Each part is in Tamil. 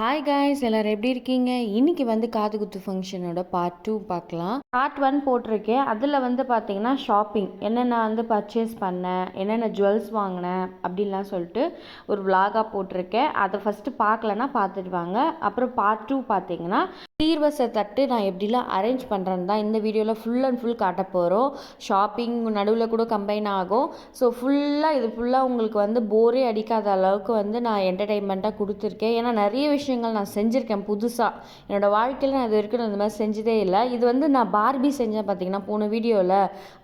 ஹாய் காய்ஸ் எல்லோரும் எப்படி இருக்கீங்க? இன்னைக்கு வந்து காது குத்து ஃபங்க்ஷனோட பார்ட் டூ பார்க்கலாம். பார்ட் ஒன் போட்டிருக்கேன். அதில் வந்து பார்த்தீங்கன்னா ஷாப்பிங் என்னென்ன வந்து பர்ச்சேஸ் பண்ணேன் என்னென்ன ஜுவல்ஸ் வாங்கினேன் அப்படின்லாம் சொல்லிட்டு ஒரு vlog-ஆ போட்டிருக்கேன். அதை ஃபஸ்ட்டு பார்க்கலன்னா பார்த்துட்டு வாங்க. அப்புறம் பார்ட் டூ பார்த்தீங்கன்னா தீர்வசை தட்டு நான் எப்படிலாம் அரேஞ்ச் பண்ணுறேன்னு தான் இந்த வீடியோவில் ஃபுல் அண்ட் ஃபுல் காட்ட போகிறோம் ஷாப்பிங் நடுவில் கூட கம்பைன் ஆகும். ஸோ ஃபுல்லாக இது ஃபுல்லாக உங்களுக்கு வந்து போரே அடிக்காத அளவுக்கு வந்து நான் என்டர்டெயின்மெண்ட்டாக கொடுத்துருக்கேன். ஏன்னா நிறைய விஷயம் விஷயங்கள் நான் செஞ்சுருக்கேன் புதுசாக என்னோடய வாழ்க்கையில் நான் இது வரைக்கும் நான் இந்த மாதிரி செஞ்சதே இல்லை. இது வந்து நான் பார்பி செஞ்சேன் பார்த்தீங்கன்னா போன வீடியோவில்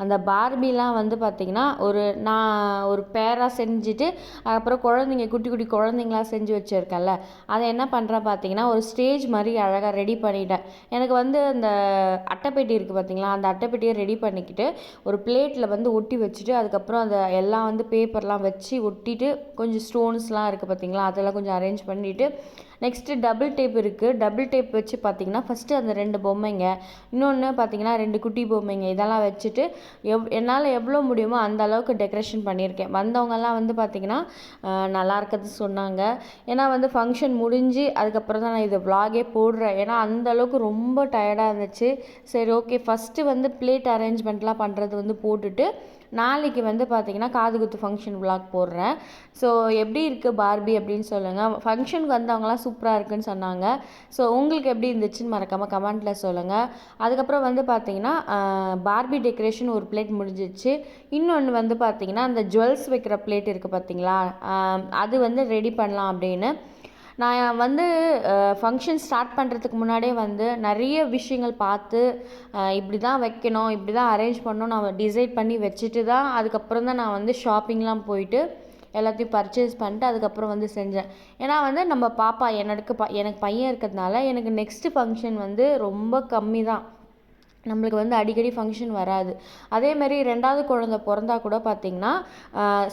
அந்த பார்பிலாம் வந்து பார்த்தீங்கன்னா ஒரு நான் ஒரு பேராக செஞ்சுட்டு அப்புறம் குழந்தைங்க குட்டி குட்டி குழந்தைங்களாம் செஞ்சு வச்சுருக்கேன்ல. அதை என்ன பண்ணுறேன் பார்த்தீங்கன்னா ஒரு ஸ்டேஜ் மாதிரி அழகாக ரெடி பண்ணிட்டேன். எனக்கு வந்து அந்த அட்டைப்பெட்டி இருக்குது பார்த்தீங்களா அந்த அட்டைப்பெட்டியை ரெடி பண்ணிக்கிட்டு ஒரு பிளேட்டில் வந்து ஒட்டி வச்சுட்டு அதுக்கப்புறம் அதை எல்லாம் வந்து பேப்பர்லாம் வச்சு ஒட்டிட்டு கொஞ்சம் ஸ்டோன்ஸ்லாம் இருக்குது பார்த்தீங்களா அதெல்லாம் கொஞ்சம் அரேஞ்ச் பண்ணிவிட்டு நெக்ஸ்ட்டு டபுள் டேப் இருக்குது டபுள் டேப் வச்சு பார்த்தீங்கன்னா ஃபஸ்ட்டு அந்த ரெண்டு பொம்மைங்க இன்னொன்று பார்த்தீங்கன்னா ரெண்டு குட்டி பொம்மைங்க இதெல்லாம் வச்சுட்டு எவ் என்னால் எவ்வளோ முடியுமோ அந்த அளவுக்கு டெக்கரேஷன் பண்ணியிருக்கேன். வந்தவங்கெல்லாம் வந்து பார்த்திங்கன்னா நல்லா இருக்கிறது சொன்னாங்க. ஏன்னா வந்து ஃபங்க்ஷன் முடிஞ்சு அதுக்கப்புறம் தான் நான் இதை விலாகே போடுறேன். ஏன்னா அந்த அளவுக்கு ரொம்ப டயர்டாக இருந்துச்சு. சரி ஓகே ஃபஸ்ட்டு வந்து பிளேட் அரேஞ்ச்மெண்ட்லாம் பண்ணுறது வந்து போட்டுட்டு நாளைக்கு வந்து பார்த்திங்கன்னா காது குத்து ஃபங்க்ஷன் vlog போடுறேன். ஸோ எப்படி இருக்குது பார்பி அப்படின்னு சொல்லுங்கள் ஃபங்க்ஷனுக்கு வந்தவங்களாம் சூப்பராக இருக்குன்னு சொன்னாங்க. ஸோ உங்களுக்கு எப்படி இருந்துச்சுன்னு மறக்காமல் கமெண்ட்டில் சொல்லுங்கள் அதுக்கப்புறம் வந்து பார்த்தீங்கன்னா பார்பி டெக்கரேஷன் ஒரு பிளேட் முடிஞ்சிச்சு. இன்னொன்று வந்து பார்த்தீங்கன்னா அந்த ஜுவல்ஸ் வைக்கிற பிளேட் இருக்குது பார்த்தீங்களா அது வந்து ரெடி பண்ணலாம் அப்படின்னு. நான் வந்து ஃபங்க்ஷன் ஸ்டார்ட் பண்ணுறதுக்கு முன்னாடியே வந்து நிறைய விஷயங்கள் பார்த்து இப்படி தான் வைக்கணும் இப்படி தான் அரேஞ்ச் பண்ணணும் நான் டிசைட் பண்ணி வச்சுட்டு தான் அதுக்கப்புறம் தான் நான் வந்து ஷாப்பிங்லாம் போயிட்டு எல்லாத்தையும் பர்ச்சேஸ் பண்ணிட்டு அதுக்கப்புறம் வந்து செஞ்சேன். ஏன்னா வந்து நம்ம பாப்பா எனக்கு ப எனக்கு பையன் இருக்கிறதுனால எனக்கு நெக்ஸ்ட்டு ஃபங்க்ஷன் வந்து ரொம்ப கம்மி தான் நம்மளுக்கு வந்து அடிக்கடி ஃபங்க்ஷன் வராது. அதேமாரி ரெண்டாவது குழந்த பிறந்தா கூட பார்த்திங்கன்னா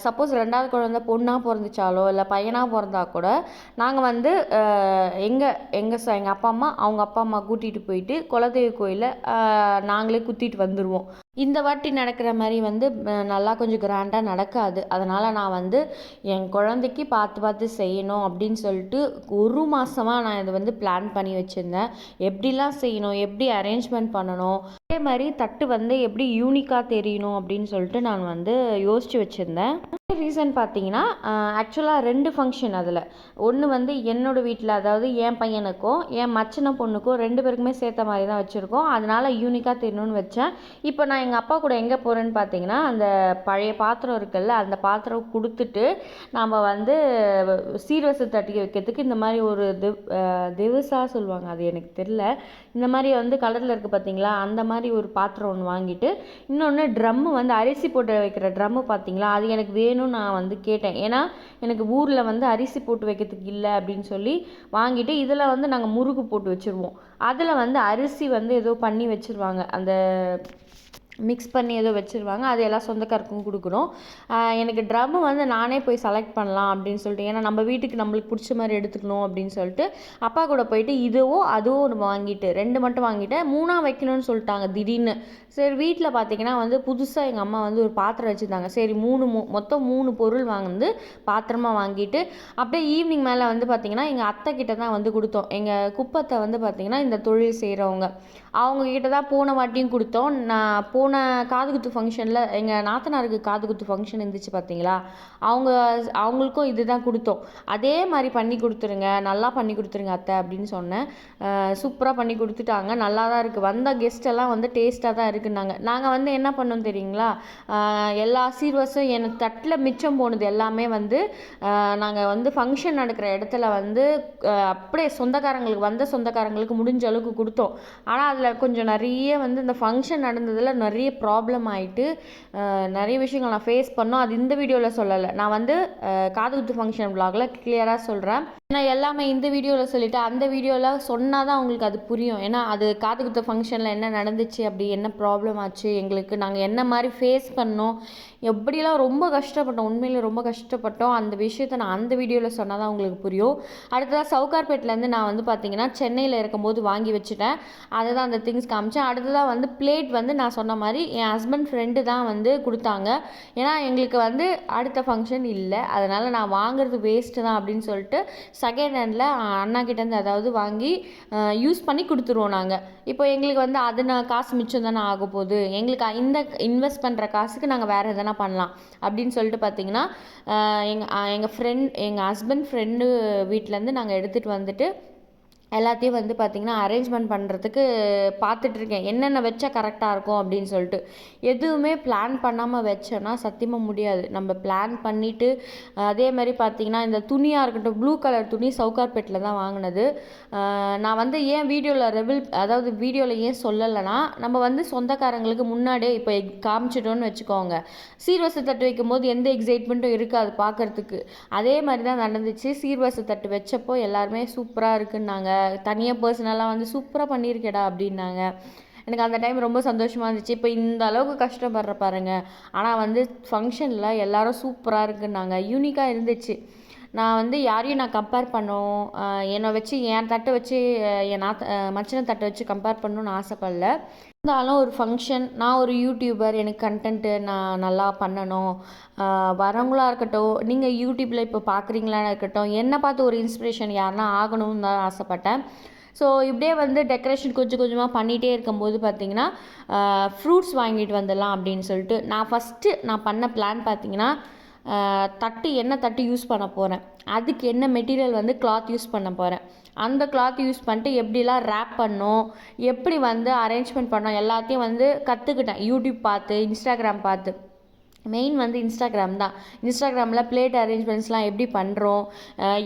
சப்போஸ் ரெண்டாவது குழந்த பொண்ணாக பிறந்துச்சாலோ இல்லை பையனாக பிறந்தா கூட நாங்கள் வந்து எங்கள் எங்கள் ச எங்கள் அப்பா அம்மா அவங்க அப்பா அம்மா கூட்டிகிட்டு போயிட்டு குலதெய்வ கோயிலில் நாங்களே குத்திட்டு வந்துடுவோம் இந்த வாட்டி நடக்கிற மாதிரி வந்து நல்லா கொஞ்சம் கிராண்டாக நடக்காது. அதனால் நான் வந்து என் குழந்தைக்கு பார்த்து பார்த்து செய்யணும் அப்படின்னு சொல்லிட்டு ஒரு மாதமாக நான் இதை வந்து பிளான் பண்ணி வச்சுருந்தேன். எப்படிலாம் செய்யணும் எப்படி அரேஞ்ச்மெண்ட் பண்ணணும் அதே மாதிரி தட்டு வந்து எப்படி யூனிக்காக தெரியணும் அப்படின்னு சொல்லிட்டு நான் வந்து யோசித்து வச்சுருந்தேன். ரீசன் பார்த்தீங்கன்னா ஆக்சுவலாக ரெண்டு ஃபங்க்ஷன் அதில். ஒன்று வந்து என்னோடய வீட்டில் அதாவது என் பையனுக்கும் என் மச்சனை பொண்ணுக்கும் ரெண்டு பேருக்குமே சேர்த்த மாதிரி தான் வச்சுருக்கோம். அதனால் யூனிக்காக தெரியணும்னு வச்சேன். இப்போ நான் எங்கள் அப்பா கூட எங்கே போகிறேன்னு பார்த்தீங்கன்னா அந்த பழைய பாத்திரம் இருக்குல்ல அந்த பாத்திரம் கொடுத்துட்டு நாம் வந்து சீர்வரிசை தட்டி வைக்கிறதுக்கு இந்த மாதிரி ஒரு திவ் திவசா சொல்லுவாங்க. அது எனக்கு தெரில இந்த மாதிரி வந்து கலரில் இருக்குது பார்த்தீங்களா அந்த மாதிரி ஒரு பாத்திரம் ஒன்று வாங்கிட்டு இன்னொன்று ட்ரம்மு வந்து அரிசி போட்டு வைக்கிற ட்ரம்மு பார்த்தீங்களா அது எனக்கு வேணும்னு நான் வந்து கேட்டேன். ஏன்னா எனக்கு ஊரில் வந்து அரிசி போட்டு வைக்கிறதுக்கு இல்லை அப்படின்னு சொல்லி வாங்கிட்டு இதில் வந்து நாங்கள் முறுக்கு போட்டு வச்சுருவோம். அதில் வந்து அரிசி வந்து ஏதோ பண்ணி வச்சுருவாங்க. அந்த மிக்ஸ் பண்ணி ஏதோ வச்சுருவாங்க. அது எல்லாம் சொந்தக்காருக்கும் கொடுக்குறோம். எனக்கு ட்ரம்மு வந்து நானே போய் செலக்ட் பண்ணலாம் அப்படின்னு சொல்லிட்டு ஏன்னா நம்ம வீட்டுக்கு நம்மளுக்கு பிடிச்ச மாதிரி எடுத்துக்கணும் அப்படின்னு சொல்லிட்டு அப்பா கூட போயிட்டு இதுவோ அதுவோ ஒன்று வாங்கிட்டு ரெண்டு மட்டும் வாங்கிட்டேன். மூணாக வைக்கணும்னு சொல்லிட்டாங்க திடீர்னு. சரி வீட்டில் பார்த்தீங்கன்னா வந்து புதுசாக எங்கள் அம்மா வந்து ஒரு பாத்திரம் வச்சுருந்தாங்க. சரி மூணு மொ மொத்தம் மூணு பொருள் வாங்கினது பாத்திரமாக வாங்கிட்டு அப்படியே ஈவினிங் மேலே வந்து பார்த்தீங்கன்னா எங்கள் அத்தை கிட்ட தான் வந்து கொடுத்தோம். எங்கள் குப்பத்தை வந்து பார்த்தீங்கன்னா இந்த தொழில் செய்கிறவங்க அவங்கக்கிட்ட தான் போன வாட்டியும் கொடுத்தோம். நான் போன காது குத்து ஃபங்க்ஷனில் எங்கள் நாத்தனாருக்கு காது குத்து ஃபங்க்ஷன் இருந்துச்சு பார்த்தீங்களா அவங்க அவங்களுக்கும் இதுதான் கொடுத்தோம். அதே மாதிரி பண்ணி கொடுத்துருங்க நல்லா பண்ணி கொடுத்துருங்க அத்தை அப்படின்னு சொன்னேன். சூப்பராக பண்ணி கொடுத்துட்டாங்க. நல்லா தான் இருக்குது வந்த கெஸ்ட் எல்லாம் வந்து டேஸ்ட்டாக தான் இருக்குன்னாங்க. நாங்கள் வந்து என்ன பண்ணோம் தெரியுங்களா? எல்லா சீர்வரிசும் எனக்கு தட்டில் மிச்சம் போனது எல்லாமே வந்து நாங்கள் வந்து ஃபங்க்ஷன் நடக்கிற இடத்துல வந்து அப்படியே சொந்தக்காரங்களுக்கு வந்த சொந்தக்காரங்களுக்கு முடிஞ்ச அளவுக்கு கொடுத்தோம். ஆனால் அதில் கொஞ்சம் நிறைய வந்து இந்த ஃபங்க்ஷன் நடந்ததில் நிறைய ப்ராப்ளம் ஆயிட்டு நிறைய விஷயங்கள் நான் ஃபேஸ் பண்ணோம். அது இந்த வீடியோவில் சொல்லலை. நான் வந்து காது குத்து ஃபங்க்ஷன் vlogல கிளியராக சொல்கிறேன் நான் எல்லாமே இந்த வீடியோவில் சொல்லிவிட்டேன் அந்த வீடியோவில் சொன்னால் தான் உங்களுக்கு அது புரியும். ஏன்னா அது காது குத்த ஃபங்க்ஷனில் என்ன நடந்துச்சு அப்படி என்ன ப்ராப்ளம் ஆச்சு எங்களுக்கு நாங்கள் என்ன மாதிரி ஃபேஸ் பண்ணோம் எப்படிலாம் ரொம்ப கஷ்டப்பட்டோம் உண்மையிலே ரொம்ப கஷ்டப்பட்டோம் அந்த விஷயத்தை நான் அந்த வீடியோவில் சொன்னால் தான் உங்களுக்கு புரியும். அடுத்ததாக சவுகார்பேட்லேருந்து நான் வந்து பார்த்தீங்கன்னா சென்னையில் இருக்கும்போது வாங்கி வச்சுட்டேன். அதை தான் அந்த திங்ஸ் காமிச்சேன். அடுத்ததாக வந்து பிளேட் வந்து நான் சொன்ன மாதிரி என் ஹஸ்பண்ட் ஃப்ரெண்டு தான் வந்து கொடுத்தாங்க. ஏன்னா எங்களுக்கு வந்து அடுத்த ஃபங்க்ஷன் இல்லை. அதனால் நான் வாங்குறது வேஸ்ட்டு தான் அப்படின்னு சொல்லிட்டு செகண்ட் ஹேண்டில் அண்ணா கிட்டேருந்து அதாவது வாங்கி யூஸ் பண்ணி கொடுத்துருவோம் நாங்கள் இப்போ எங்களுக்கு வந்து அது நான் காசு மிச்சம் தானே ஆக போகுது. எங்களுக்கு இந்த இன்வெஸ்ட் பண்ணுற காசுக்கு நாங்கள் வேறு எதனா பண்ணலாம். அப்படின்னு சொல்லிட்டு பார்த்தீங்கன்னா எங்கள் எங்கள் ஃப்ரெண்ட் எங்கள் ஹஸ்பண்ட் ஃப்ரெண்டு வீட்டிலேருந்து நாங்கள் எடுத்துகிட்டு வந்துட்டு எல்லாத்தையும் வந்து பார்த்திங்கன்னா அரேஞ்ச்மெண்ட் பண்ணுறதுக்கு பார்த்துட்ருக்கேன். என்னென்ன வச்சா கரெக்டாக இருக்கும் அப்படின்னு சொல்லிட்டு. எதுவுமே பிளான் பண்ணாமல் வச்சோன்னா சத்தியமாக முடியாது. நம்ம பிளான் பண்ணிவிட்டு அதே மாதிரி பார்த்திங்கன்னா இந்த துணியாக இருக்கட்டும் ப்ளூ கலர் துணி சவுகார்பேட்டில் தான் வாங்கினது. நான் வந்து ஏன் வீடியோவில் ரெவில் அதாவது வீடியோவில் ஏன் சொல்லலைன்னா நம்ம வந்து சொந்தக்காரங்களுக்கு முன்னாடியே இப்போ காமிச்சிட்டோன்னு வச்சுக்கோங்க. சீர்வரிசை தட்டு வைக்கும்போது எந்த எக்ஸைட்மெண்ட்டும் இருக்காது பார்க்குறதுக்கு. அதே மாதிரி தான் நடந்துச்சு. சீர்வரிசை தட்டு வச்சப்போ எல்லாருமே சூப்பராக இருக்குன்னாங்க. தனியாக பர்சனலாக வந்து சூப்பராக பண்ணியிருக்கேடா அப்படின்னாங்க. எனக்கு அந்த டைம் ரொம்ப சந்தோஷமாக இருந்துச்சு. இப்போ இந்த அளவுக்கு கஷ்டப்படுற பாருங்க. ஆனால் வந்து ஃபங்க்ஷனில் எல்லாரும் சூப்பராக இருக்குன்னாங்க. யூனிக்காக இருந்துச்சு. நான் வந்து யாரையும் நான் கம்பேர் பண்ணோம். என்னை வச்சு என் தட்டை வச்சு என் நாத்த மச்சின தட்டை வச்சு கம்பேர் பண்ணணும்னு ஆசைப்படல. இருந்தாலும் ஒரு ஃபங்க்ஷன் நான் ஒரு யூடியூபர் எனக்கு கண்டென்ட்டு நான் நல்லா பண்ணணும். வரவங்களாக இருக்கட்டும் நீங்கள் யூடியூப்பில் இப்போ பார்க்குறீங்களான்னு இருக்கட்டும் என்னை பார்த்து ஒரு இன்ஸ்பிரேஷன் யாருன்னா ஆகணும்னு தான் ஆசைப்பட்டேன். ஸோ இப்படியே வந்து டெக்கரேஷன் கொஞ்சம் கொஞ்சமாக பண்ணிகிட்டே இருக்கும்போது பார்த்தீங்கன்னா ஃப்ரூட்ஸ் வாங்கிட்டு வந்துடலாம் அப்படின்னு சொல்லிட்டு நான் ஃபஸ்ட்டு நான் பண்ண பிளான் பார்த்தீங்கன்னா தட்டு என்ன தட்டு யூஸ் பண்ண போகிறேன் அதுக்கு என்ன மெட்டீரியல் வந்து கிளாத் யூஸ் பண்ண போகிறேன் அந்த கிளாத் யூஸ் பண்ணிட்டு எப்படிலாம் ரேப் பண்ணோம் எப்படி வந்து அரேஞ்ச்மெண்ட் பண்ணோம் எல்லாத்தையும் வந்து கற்றுக்கிட்டேன் யூடியூப் பார்த்து இன்ஸ்டாகிராம் பார்த்து. மெயின் வந்து இன்ஸ்டாகிராம் தான். இன்ஸ்டாகிராமில் பிளேட் அரேஞ்ச்மெண்ட்ஸ்லாம் எப்படி பண்ணுறோம்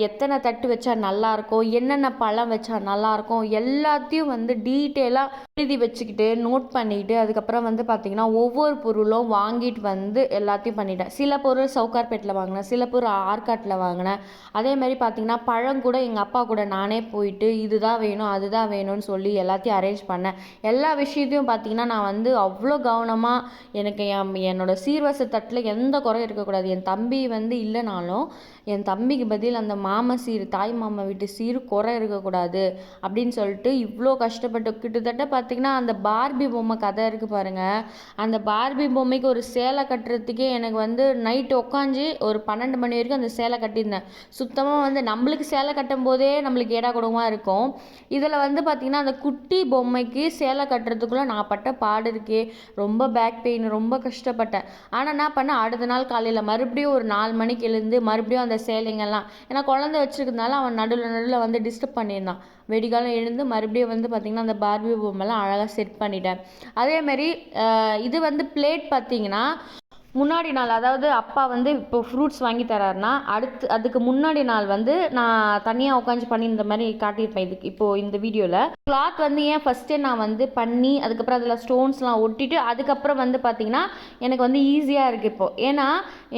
எத்தனை தட்டு வச்சா நல்லாயிருக்கும் என்னென்ன பழம் வச்சா நல்லாயிருக்கும் எல்லாத்தையும் வந்து டீட்டெயிலாக எழுதி வச்சுக்கிட்டு நோட் பண்ணிக்கிட்டு அதுக்கப்புறம் வந்து பார்த்திங்கன்னா ஒவ்வொரு பொருளும் வாங்கிட்டு வந்து எல்லாத்தையும் பண்ணிட்டேன். சில பொருள் சவுகார்பேட்டில் வாங்கினேன் சில பொருள் ஆர்காட்டில் வாங்கினேன். அதேமாதிரி பார்த்திங்கன்னா பழம் கூட எங்கள் அப்பா கூட நானே போயிட்டு இதுதான் வேணும் அதுதான் வேணும்னு சொல்லி எல்லாத்தையும் அரேஞ்ச் பண்ணேன். எல்லா விஷயத்தையும் பார்த்திங்கன்னா நான் வந்து அவ்வளோ கவனமாக எனக்கு என் என்னோடய சீர்வச தட்டில் எந்த குறையும் இருக்கக்கூடாது. என் தம்பி வந்து இல்லைனாலும் என் தம்பிக்கு பதில் அந்த மாமா சீர் தாய் மாமா வீட்டு சீர் குறை இருக்கக்கூடாது அப்படின்னு சொல்லிட்டு இவ்வளோ கஷ்டப்பட்டு கிட்டத்தட்ட பார்த்திங்கன்னா அந்த பார்பி பொம்மை கதை இருக்குது பாருங்கள் அந்த பார்பி பொம்மைக்கு ஒரு சேலை கட்டுறதுக்கே எனக்கு வந்து நைட்டு உட்காந்து ஒரு பன்னெண்டு மணி வரைக்கும் அந்த சேலை கட்டியிருந்தேன். சுத்தமாக வந்து நம்மளுக்கு சேலை கட்டும் போதே நம்மளுக்கு ஏடா குடமாக இருக்கும். இதில் வந்து பார்த்திங்கன்னா அந்த குட்டி பொம்மைக்கு சேலை கட்டுறதுக்குள்ளே நான் பட்ட பாடு இருக்கே. ரொம்ப பேக் பெயின் ரொம்ப கஷ்டப்பட்டேன். ஆனால் என்ன பண்ணேன்? அடுத்த நாள் காலையில் மறுபடியும் ஒரு நாலு மணிக்கு எழுந்து மறுபடியும் அந்த சேலைங்கெல்லாம். ஏன்னா குழந்தை வச்சிருக்கனால அவன் நடுவில் நடுவில் வந்து டிஸ்டர்ப் பண்ணியிருந்தான். வெடிகாலம் எழுந்து மறுபடியும் வந்து பார்த்திங்கன்னா அந்த பார்பி பொம்மைலாம் அழகாக செட் பண்ணிட்டேன். அதேமாரி இது வந்து பிளேட் பார்த்திங்கன்னா முன்னாடி நாள் அதாவது அப்பா வந்து இப்போ ஃப்ரூட்ஸ் வாங்கி தராருன்னா அடுத்து அதுக்கு முன்னாடி நாள் வந்து நான் தனியாக உட்காந்து பண்ணி இந்த மாதிரி காட்டியிருப்பேன் இதுக்கு இப்போது இந்த வீடியோவில் கிளாத் வந்து ஏன் ஃபஸ்ட்டே நான் வந்து பண்ணி அதுக்கப்புறம் அதில் ஸ்டோன்ஸ்லாம் ஒட்டிட்டு அதுக்கப்புறம் வந்து பார்த்திங்கன்னா எனக்கு வந்து ஈஸியாக இருக்குது இப்போது ஏன்னா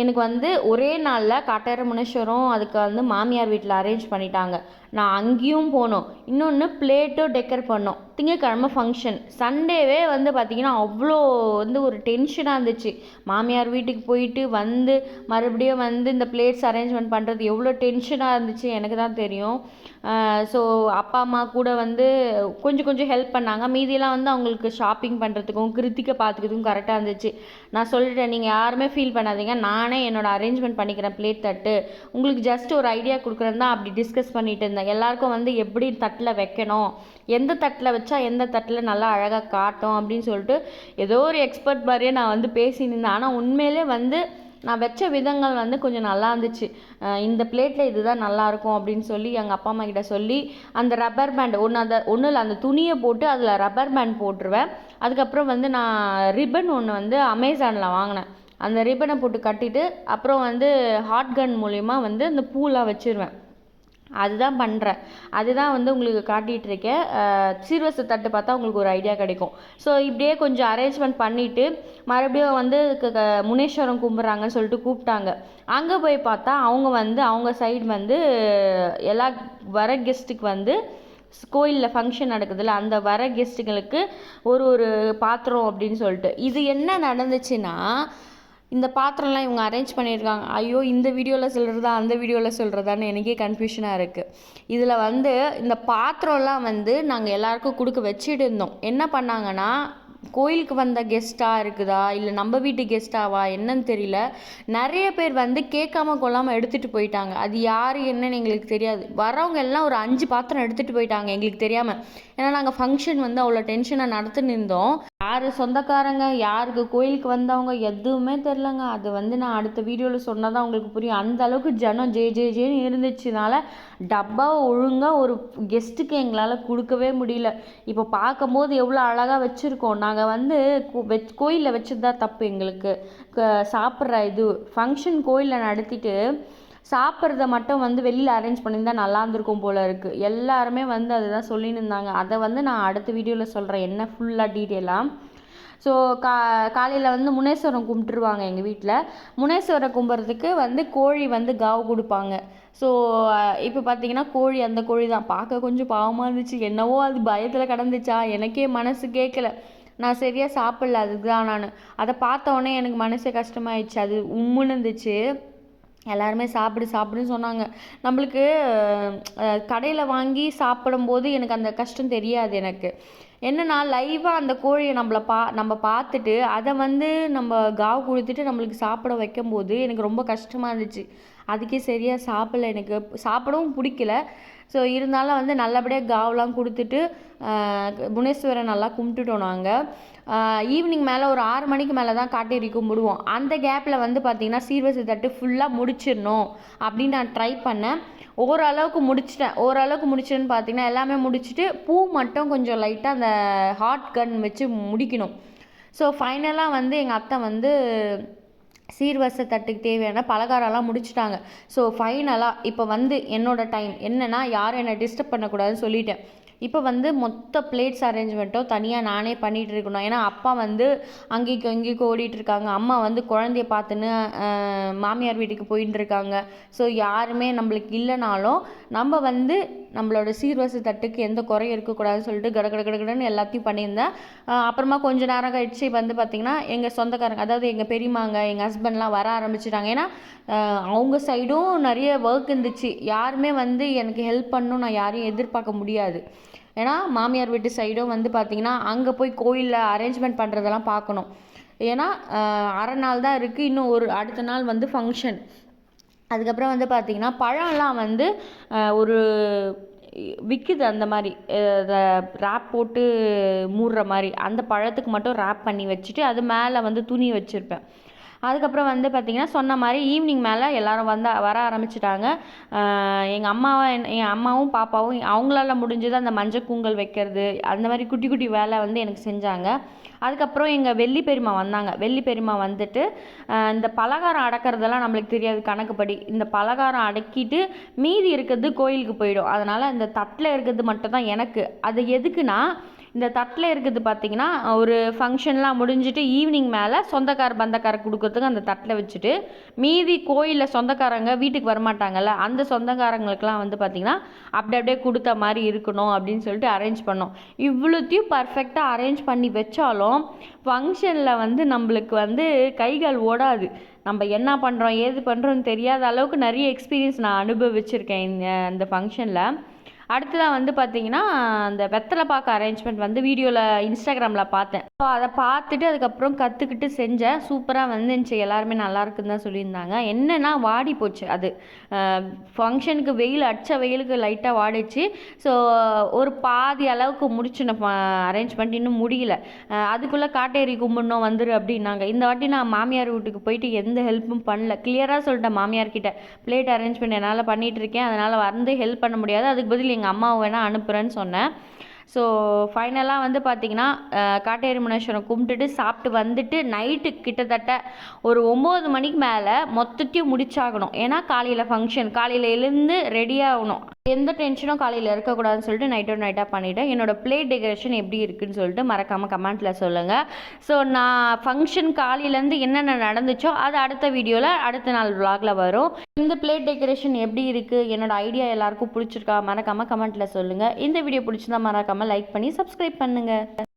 எனக்கு வந்து ஒரே நாளில் காட்டேர முனேஸ்வரம் அதுக்கு வந்து மாமியார் வீட்டில் அரேஞ்ச் பண்ணிட்டாங்க. நான் அங்கேயும் போனோம். இன்னொன்று பிளேட்டும் டெக்கர் பண்ணோம். திங்கக்கிழமை ஃபங்க்ஷன் சண்டேவே வந்து பார்த்திங்கன்னா அவ்வளோ வந்து ஒரு டென்ஷனாக இருந்துச்சு. மாமியார் வீட்டுக்கு போயிட்டு வந்து மறுபடியும் வந்து இந்த பிளேட்ஸ் அரேஞ்ச்மெண்ட் பண்ணுறது எவ்வளோ டென்ஷனாக இருந்துச்சு எனக்கு தான் தெரியும். ஸோ அப்பா அம்மா கூட வந்து கொஞ்சம் கொஞ்சம் ஹெல்ப் பண்ணாங்க. மீதியெல்லாம் வந்து அவங்களுக்கு ஷாப்பிங் பண்ணுறதுக்கும் கிருத்திக்க பார்த்துக்கிறதுக்கும் கரெக்டாக இருந்துச்சு. நான் சொல்லிட்டேன் நீங்கள் யாருமே ஃபீல் பண்ணாதீங்க. நானே என்னோடய அரேஞ்ச்மெண்ட் பண்ணிக்கிறேன் பிளேட் தட்டு. உங்களுக்கு ஜஸ்ட் ஒரு ஐடியா கொடுக்குறேன் தான் அப்படி டிஸ்கஸ் பண்ணிட்டு இருந்தேன். எல்லாருக்கும் வந்து எப்படி தட்டில் வைக்கணும்? எந்த தட்டில் வச்சா எந்த தட்டில் நல்லா அழகாக காட்டும்? அப்படின்னு சொல்லிட்டு ஏதோ ஒரு எக்ஸ்பர்ட் மாதிரியே நான் வந்து பேசியிருந்தேன் ஆனால் உண்மையிலே வந்து நான் வச்ச விதங்கள் வந்து கொஞ்சம் நல்லா இருந்துச்சு. இந்த பிளேட்டில் இதுதான் நல்லாயிருக்கும் அப்படின்னு சொல்லி எங்கள் அப்பா அம்மா கிட்ட சொல்லி அந்த ரப்பர் பேண்ட் ஒன்று அந்த ஒன்றும் இல்லை அந்த துணியை போட்டு அதில் ரப்பர் பேண்ட் போட்டுருவேன். அதுக்கப்புறம் வந்து நான் ரிப்பன் ஒன்று வந்து அமேசானில் வாங்கினேன். அந்த ரிப்பனை போட்டு கட்டிட்டு அப்புறம் வந்து ஹாட் கன் மூலிமா வந்து அந்த பூலாம் வச்சுருவேன். அதுதான் பண்ணுறேன் அதுதான் வந்து உங்களுக்கு காட்டிகிட்ருக்கேன் சீர்வரிசை தட்டு பார்த்தா உங்களுக்கு ஒரு ஐடியா கிடைக்கும். ஸோ இப்படியே கொஞ்சம் அரேஞ்ச்மெண்ட் பண்ணிவிட்டு மறுபடியும் வந்து முனேஸ்வரம் கும்பிட்றாங்கன்னு சொல்லிட்டு கூப்பிட்டாங்க. அங்கே போய் பார்த்தா அவங்க வந்து அவங்க சைடு வந்து எல்லா வர கெஸ்ட்டுக்கு வந்து கோயிலில் ஃபங்க்ஷன் நடக்குதுல்ல அந்த வர கெஸ்ட்டுங்களுக்கு ஒரு ஒரு பாத்திரம் அப்படின்னு சொல்லிட்டு. இது என்ன நடந்துச்சுன்னா இந்த பாத்திரம்லாம் இவங்க அரேஞ்ச் பண்ணியிருக்காங்க. ஐயோ இந்த வீடியோவில் சொல்கிறதா அந்த வீடியோவில் சொல்கிறதான்னு எனக்கே கன்ஃபியூஷனாக இருக்குது இதில் வந்து இந்த பாத்திரம்லாம் வந்து நாங்கள் எல்லாருக்கும் கொடுக்க வச்சுட்டு இருந்தோம். என்ன பண்ணாங்கன்னா கோயிலுக்கு வந்த கெஸ்ட்டாக இருக்குதா இல்லை நம்ம வீட்டு கெஸ்ட்டாவா என்னன்னு தெரியல. நிறைய பேர் வந்து கேட்காம கொள்ளாமல் எடுத்துகிட்டு போயிட்டாங்க. அது யார் என்னன்னு எங்களுக்கு தெரியாது. வரவங்க எல்லாம் ஒரு அஞ்சு பாத்திரம் எடுத்துகிட்டு போயிட்டாங்க எங்களுக்கு தெரியாமல் ஏன்னா நாங்கள் ஃபங்க்ஷன் வந்து அவ்வளோ டென்ஷனாக நடத்துன்னு இருந்தோம். யார் சொந்தக்காரங்க யாருக்கு கோயிலுக்கு வந்தவங்க எதுவுமே தெரிலங்க அது வந்து நான் அடுத்த வீடியோவில் சொன்னால் தான் உங்களுக்கு புரியும். அந்த அளவுக்கு ஜனம் ஜே ஜே ஜேன்னு இருந்துச்சுனால டப்பாவை ஒழுங்காக ஒரு கெஸ்ட்டுக்கு எங்களால் கொடுக்கவே முடியல. இப்போ பார்க்கும்போது எவ்வளோ அழகாக வச்சுருக்கோம். நாங்கள் வந்து கோயிலில் வச்சது தான் தப்பு எங்களுக்கு. சாப்பிட்ற இது ஃபங்க்ஷன் கோயிலில் நடத்திட்டு சாப்பிட்றத மட்டும் வந்து வெளியில் அரேஞ்ச் பண்ணியிருந்தா நல்லா இருந்திருக்கும் போல் இருக்குது எல்லாருமே வந்து அதுதான் சொல்லின்னு இருந்தாங்க. அதை வந்து நான் அடுத்த வீடியோவில் சொல்கிறேன் என்ன ஃபுல்லாக டீட்டெயிலாக ஸோ கா காலையில் வந்து முனேஸ்வரம் கும்பிட்டுருவாங்க எங்கள் வீட்டில் முனேஸ்வரம் கும்பிட்றதுக்கு வந்து கோழி வந்து காவு கொடுப்பாங்க. ஸோ இப்போ பார்த்தீங்கன்னா கோழி அந்த கோழி தான். பார்க்க கொஞ்சம் பாவமாக இருந்துச்சு. என்னவோ அது பயத்தில் கடந்துச்சா? எனக்கே மனசு கேட்கல நான் சரியாக சாப்பிடல அதுக்கு தான் நான். அதை பார்த்த உடனே எனக்கு மனசே கஷ்டமாயிடுச்சு. அது உம்முன்னு இருந்துச்சு. எல்லாருமே சாப்பிடு சாப்பிடுன்னு சொன்னாங்க. நம்மளுக்கு கடையில் வாங்கி சாப்பிடும்போது எனக்கு அந்த கஷ்டம் தெரியாது எனக்கு. என்னன்னா லைவாக அந்த கோழியை நம்மள பா நம்ம பார்த்துட்டு அதை வந்து நம்ம காவு கொடுத்துட்டு நம்மளுக்கு சாப்பிட வைக்கும்போது எனக்கு ரொம்ப கஷ்டமாக இருந்துச்சு. அதுக்கே சரியாக சாப்பிடல எனக்கு. சாப்பிடவும் பிடிக்கல. ஸோ இருந்தாலும் வந்து நல்லபடியாக காவெலாம் கொடுத்துட்டு புவனேஸ்வரை நல்லா கும்பிட்டுட்டோம் நாங்கள் ஈவினிங் மேலே ஒரு ஆறு மணிக்கு மேலே தான் காட்டேரி கும்பிடுவோம். அந்த கேப்பில் வந்து பார்த்திங்கன்னா சீர்வரிசை தட்டு ஃபுல்லாக முடிச்சிடணும் அப்படின்னு நான் ட்ரை பண்ணேன். ஓரளவுக்கு முடிச்சிட்டேன். ஓரளவுக்கு முடிச்சிட்டேன்னு பார்த்தீங்கன்னா எல்லாமே முடிச்சுட்டு பூ மட்டும் கொஞ்சம் லைட்டாக அந்த ஹாட் கன் வச்சு முடிக்கணும். ஸோ ஃபைனலாக வந்து எங்கள் அத்தை வந்து சீர்வரிசை தட்டுக்கு தேவையான பலகாரம்லாம் முடிச்சிட்டாங்க. ஸோ ஃபைனலாக இப்போ வந்து என்னோடய டைம் என்னென்னா யாரும் என்னை டிஸ்டர்ப் பண்ணக்கூடாதுன்னு சொல்லிட்டேன். இப்போ வந்து மொத்த பிளேட்ஸ் அரேஞ்ச்மெண்ட்டும் தனியாக நானே பண்ணிகிட்டு இருக்கணும். ஏன்னா அப்பா வந்து அங்கேயும் இங்கேயும் ஓடிட்டுருக்காங்க அம்மா வந்து குழந்தைய பார்த்துன்னு மாமியார் வீட்டுக்கு போயின்னு இருக்காங்க. ஸோ யாருமே நம்மளுக்கு இல்லைனாலும் நம்ம வந்து நம்மளோட சீர்வரிசை தட்டுக்கு எந்த குறையும் இருக்கக்கூடாதுன்னு சொல்லிட்டு கட கட கடன்னு எல்லாத்தையும் பண்ணியிருந்தேன் அப்புறமா கொஞ்சம் நேரம் கழிச்சு வந்து பார்த்திங்கன்னா எங்கள் சொந்தக்காரங்க அதாவது எங்கள் பெரியமாங்க எங்கள் ஹஸ்பண்ட்லாம் வர ஆரம்பிச்சிட்டாங்க. ஏன்னா அவங்க சைடும் நிறைய ஒர்க் இருந்துச்சு. யாருமே வந்து எனக்கு ஹெல்ப் பண்ணணும் நான் யாரையும் எதிர்பார்க்க முடியாது. ஏன்னா மாமியார் வீட்டு சைடும் வந்து பார்த்திங்கன்னா அங்கே போய் கோயிலில் அரேஞ்ச்மெண்ட் பண்ணுறதெல்லாம் பார்க்கணும் ஏன்னா அரை நாள் தான் இருக்குது இன்னும் ஒரு அடுத்த நாள் வந்து ஃபங்க்ஷன் அதுக்கப்புறம் வந்து பார்த்திங்கன்னா பழம்லாம் வந்து ஒரு விற்குது அந்த மாதிரி. ரேப் போட்டு மூடுற மாதிரி. அந்த பழத்துக்கு மட்டும் ரேப் பண்ணி வச்சுட்டு அது மேலே வந்து துணி வச்சுருப்பேன். அதுக்கப்புறம் வந்து பார்த்திங்கன்னா சொன்ன மாதிரி ஈவினிங் மேலே எல்லோரும் வந்து வர ஆரம்பிச்சிட்டாங்க. எங்கள் அம்மாவை என் அம்மாவும் பாப்பாவும் அவங்களால முடிஞ்சது அந்த மஞ்சள் கூங்கல் வைக்கிறது அந்த மாதிரி குட்டி குட்டி வேலை வந்து எனக்கு செஞ்சாங்க. அதுக்கப்புறம் எங்கள் வெள்ளி பெருமா வந்தாங்க. வெள்ளி பெருமா வந்துட்டு இந்த பலகாரம் அடக்கிறதெல்லாம் நம்மளுக்கு தெரியாது கணக்குப்படி. இந்த பலகாரம் அடக்கிட்டு மீதி இருக்கிறது கோயிலுக்கு போயிடும். அதனால் இந்த தட்டில் இருக்கிறது மட்டும் தான் எனக்கு. அது எதுக்குன்னா இந்த தட்டில் இருக்குது பார்த்தீங்கன்னா ஒரு ஃபங்க்ஷன்லாம் முடிஞ்சுட்டு ஈவினிங் மேலே சொந்தக்கார பந்தக்கார கொடுக்கறதுக்கு அந்த தட்டில் வச்சுட்டு மீதி கோயிலில் சொந்தக்காரங்க வீட்டுக்கு வரமாட்டாங்கல்ல அந்த சொந்தக்காரங்களுக்கெலாம் வந்து பார்த்திங்கன்னா அப்படி அப்படியே கொடுத்த மாதிரி இருக்கணும் அப்படின்னு சொல்லிட்டு அரேஞ்ச் பண்ணோம். இவ்வளோத்தையும் பர்ஃபெக்டாக அரேஞ்ச் பண்ணி வச்சாலும் ஃபங்க்ஷனில் வந்து நம்மளுக்கு வந்து கைகள் ஓடாது. நம்ம என்ன பண்ணுறோம் ஏது பண்ணுறோன்னு தெரியாத அளவுக்கு நிறைய எக்ஸ்பீரியன்ஸ் நான் அனுபவிச்சிருக்கேன் இந்த இந்த ஃபங்க்ஷனில் அடுத்ததாக வந்து பார்த்தீங்கன்னா அந்த வெத்தலை பார்க்க அரேஞ்ச்மெண்ட் வந்து வீடியோவில் இன்ஸ்டாகிராமில் பார்த்தேன். ஸோ அதை பார்த்துட்டு அதுக்கப்புறம் கற்றுக்கிட்டு செஞ்சேன். சூப்பராக வந்துச்சு எல்லாருமே நல்லா இருக்குன்னு தான் சொல்லியிருந்தாங்க. என்னென்னா வாடி போச்சு அது. ஃபங்க்ஷனுக்கு வெயில் அடித்த வெயிலுக்கு லைட்டாக வாடிச்சு. ஸோ ஒரு பாதி அளவுக்கு முடிச்சு நான் இன்னும் முடியல. அதுக்குள்ளே காட்டேரி கும்பிடணும் வந்துரு அப்படின்னாங்க. இந்த வாட்டி நான் மாமியார் வீட்டுக்கு போயிட்டு எந்த ஹெல்ப்பும் பண்ணல. கிளியராக சொல்லிட்டேன் மாமியார் கிட்ட பிளேட் அரேஞ்ச்மெண்ட் என்னால் பண்ணிகிட்டு இருக்கேன். அதனால் வந்து ஹெல்ப் பண்ண முடியாது. அதுக்கு பதில் எங்கள் அம்மாவை வேணால் அனுப்புகிறேன்னு சொன்னேன். ஸோ ஃபைனலாக வந்து பார்த்திங்கன்னா காட்டேரி முனேஸ்வரம் கும்பிட்டுட்டு சாப்பிட்டு வந்துட்டு நைட்டு கிட்டத்தட்ட ஒரு ஒம்பது மணிக்கு மேலே மொத்தத்தையும் முடிச்சாகணும். ஏன்னா காலையில் ஃபங்க்ஷன் காலையில் எழுந்து ரெடி ஆகணும். எந்த டென்ஷனும் காலையில் இருக்கக்கூடாதுன்னு சொல்லிட்டு நைட்டோட நைட்டாக பண்ணிவிட்டேன் என்னோடய பிளேட் டெக்கரேஷன் எப்படி இருக்குதுன்னு சொல்லிட்டு மறக்காமல் கமெண்ட்டில் சொல்லுங்கள் ஸோ நான் ஃபங்க்ஷன் காலையிலேருந்து என்னென்ன நடந்துச்சோ அது அடுத்த வீடியோவில் அடுத்த நாள் விலாகில் வரும். இந்த பிளேட் டெக்கரேஷன் எப்படி இருக்குது என்னோடய ஐடியா எல்லாருக்கும் பிடிச்சிருக்கா? மறக்காமல் கமெண்ட்டில் சொல்லுங்கள் இந்த வீடியோ பிடிச்சிருந்தா மறக்காமல் லைக் பண்ணி சப்ஸ்கிரைப் பண்ணுங்கள்